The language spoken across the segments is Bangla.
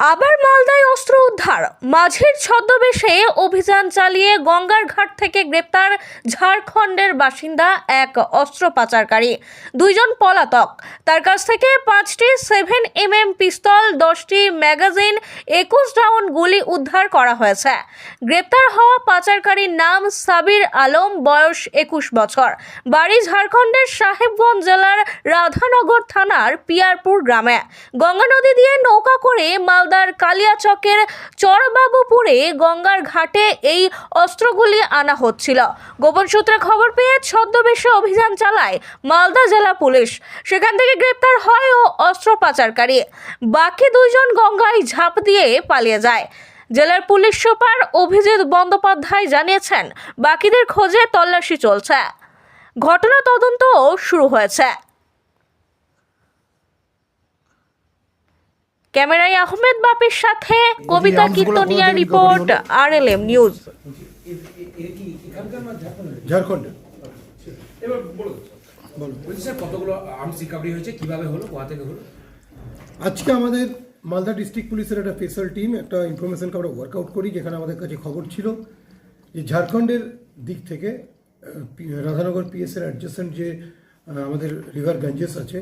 আবার মালদায় অস্ত্র উদ্ধার। মাঝের ছদ্মবেশে অভিযান চালিয়ে গঙ্গার ঘাট থেকে গ্রেপ্তার ঝাড়খণ্ডের বাসিন্দা এক অস্ত্র পাচারকারী, দুইজন পলাতক। তার কাছ থেকে পাঁচটি সেভেন এম এম পিস্তল, দশটি ম্যাগাজিন, একুশ রাউন্ড গুলি উদ্ধার করা হয়েছে। গ্রেপ্তার হওয়া পাচারকারীর নাম সাবির আলম, বয়স একুশ বছর। বাড়ি ঝাড়খণ্ডের সাহেবগঞ্জ জেলার রাধানগর থানার পিয়ারপুর গ্রামে। গঙ্গা নদী দিয়ে নৌকা করে মালদার কালিয়াচকের চরবাবুপুরে গঙ্গার ঘাটে এই অস্ত্রগুলি আনা হচ্ছিল। গোপন সূত্রে খবর পেয়ে ছদ্মবেশে অভিযান চালায় মালদা জেলা পুলিশ। সেখান থেকে গ্রেপ্তার হয় ও অস্ত্র পাচারকারী। বাকি দুইজন গঙ্গায় ঝাঁপ দিয়ে পালিয়ে যায়। জেলার পুলিশ সুপার অভিজিৎ বন্দ্যোপাধ্যায় জানিয়েছেন, বাকিদের খোঁজে তল্লাশি চলছে। ঘটনা তদন্তও শুরু হয়েছে। ক্যামেরায় আহমেদ বাপির সাথে কবিতা কীর্তনিয়া রিপোর্ট আরএলএম নিউজ ঝাড়খণ্ডের এবার বলুন। বলো বলছি স্যার কতগুলো আর্মস রিকাভারি হয়েছে? কীভাবে হলো? কোথা থেকে হলো? আজকে আমাদের মালদা ডিস্ট্রিক্ট পুলিশের একটা স্পেশাল টিম একটা ইনফরমেশনকে আমরা ওয়ার্কআউট করি যেখানে আমাদের কাছে খবর ছিল যে ঝাড়খণ্ডের দিক থেকে রাধানগর পিএসের অ্যাডজাসেন্ট যে আমাদের রিভার গঞ্জেস আছে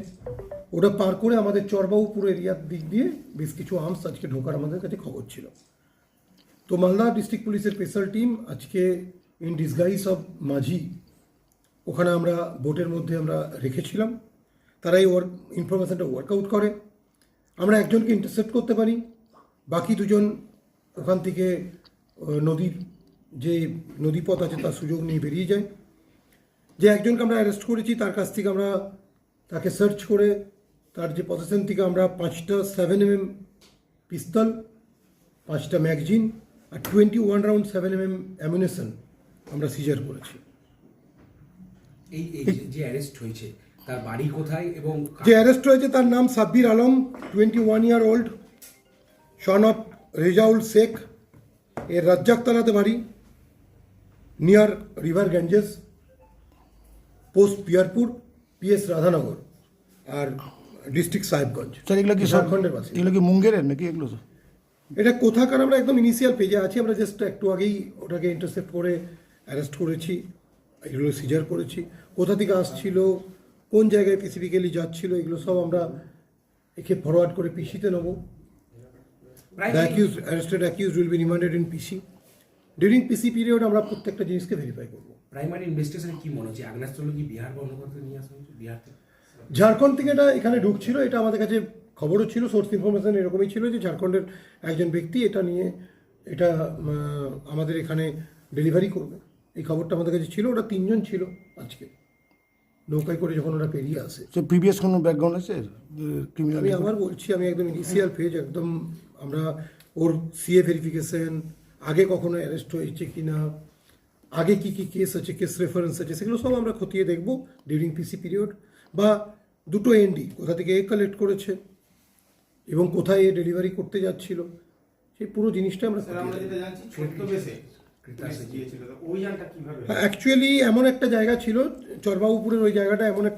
ওটা পার করে আমাদের চরবাবুপুর এরিয়ার দিক দিয়ে বেশ কিছু আর্মস আজকে ঢোকার আমাদের কাছে খবর ছিল। তো মালদা ডিস্ট্রিক্ট পুলিশের স্পেশাল টিম আজকে ইন ডিসগাইজ অফ মাঝি, ওখানে আমরা বোটের মধ্যে আমরা রেখেছিলাম। তারা এই ওয়ার্ক ইনফরমেশনটা ওয়ার্কআউট করে। আমরা একজনকে ইন্টারসেপ্ট করতে পারি, বাকি দুজন ওখান থেকে নদীর যে নদীপথ আছে তার সুযোগ নিয়ে বেরিয়ে যায়। যে একজনকে আমরা অ্যারেস্ট করেছি, তার কাছ থেকে আমরা তাকে সার্চ করে তার যে পজিশন থেকে আমরা পাঁচটা সেভেন এম এম পিস্তল পাঁচটা ম্যাগজিন আর twenty one round seven M M ammunition আমরা সিজার করেছি। এই যে অ্যারেস্ট হয়েছে তার বাড়ি কোথায় এবং যে অ্যারেস্ট হয়েছে তার নাম Sabbir Alam twenty one year old son of Rezaul Sheikh এর রাজ্জাকতলাতে বাড়ি near river Ganges post Piyarpur PS Radhanagar আর ডিস্ট্রিক্ট সাহেবগঞ্জ। স্যার এগুলো কি ঝাড়খণ্ডের বাসিন্দা। এগুলো কি মুঙ্গেরের নাকি এগুলো? এটা কোথাকার? আমরা একদম ইনিশিয়াল পেজে আছি। আমরা জাস্ট একটু আগেই ওটাকে ইন্টারসেপ্ট করে অ্যারেস্ট করেছি এগুলো সিজার করেছি। কোথা থেকে আসছিল কোন জায়গায় স্পেসিফিক্যালি যাচ্ছিল এগুলো সব আমরা একে ফরওয়ার্ড করে পিসিতে নেব। The accuse arrested accuse will be remanded in PC during PC period আমরা প্রত্যেকটা জিনিসকে ভেরিফাই করব। প্রাইমারি ইনভেস্টিগেশনে কি মনে হচ্ছে? আগ্নেয়াস্ত্র কি বিহার বন্ধ করতে নিয়ে আসা হয়েছে? বিহার থেকে? ঝাড়খণ্ড থেকে এটা এখানে ঢুকছিল এটা আমাদের কাছে খবরও ছিল সোর্স ইনফরমেশন এরকমই ছিল যে ঝাড়খণ্ডের একজন ব্যক্তি এটা নিয়ে এটা আমাদের এখানে ডেলিভারি করবে। এই খবরটা আমাদের কাছে ছিল ওটা তিনজন ছিল আজকে। নৌকায় করে যখন ওরা পেরিয়ে আসে। সে প্রিভিয়াস কোনো ব্যাকগ্রাউন্ড আছে? ক্রিমিনাল আমি আবার বলছি আমি একদম ইনিশিয়াল পেজ একদম আমরা ওর সিএ ভেরিফিকেশন আগে কখনো অ্যারেস্ট হয়েছে কি না আগে কি কি কেস আছে কেস রেফারেন্স আছে সেগুলো সব আমরা খতিয়ে দেখব ডিউরিং পিসি পিরিয়ড বা দুটো এনডি কোথা থেকে এ কালেক্ট করেছে এবং কোথায় এ ডেলিভারি করতে যাচ্ছিল সেই পুরো জিনিসটা আমরা অ্যাকচুয়ালি এমন একটা জায়গা ছিল চরবাবুপুরের ওই জায়গাটা এমন একটা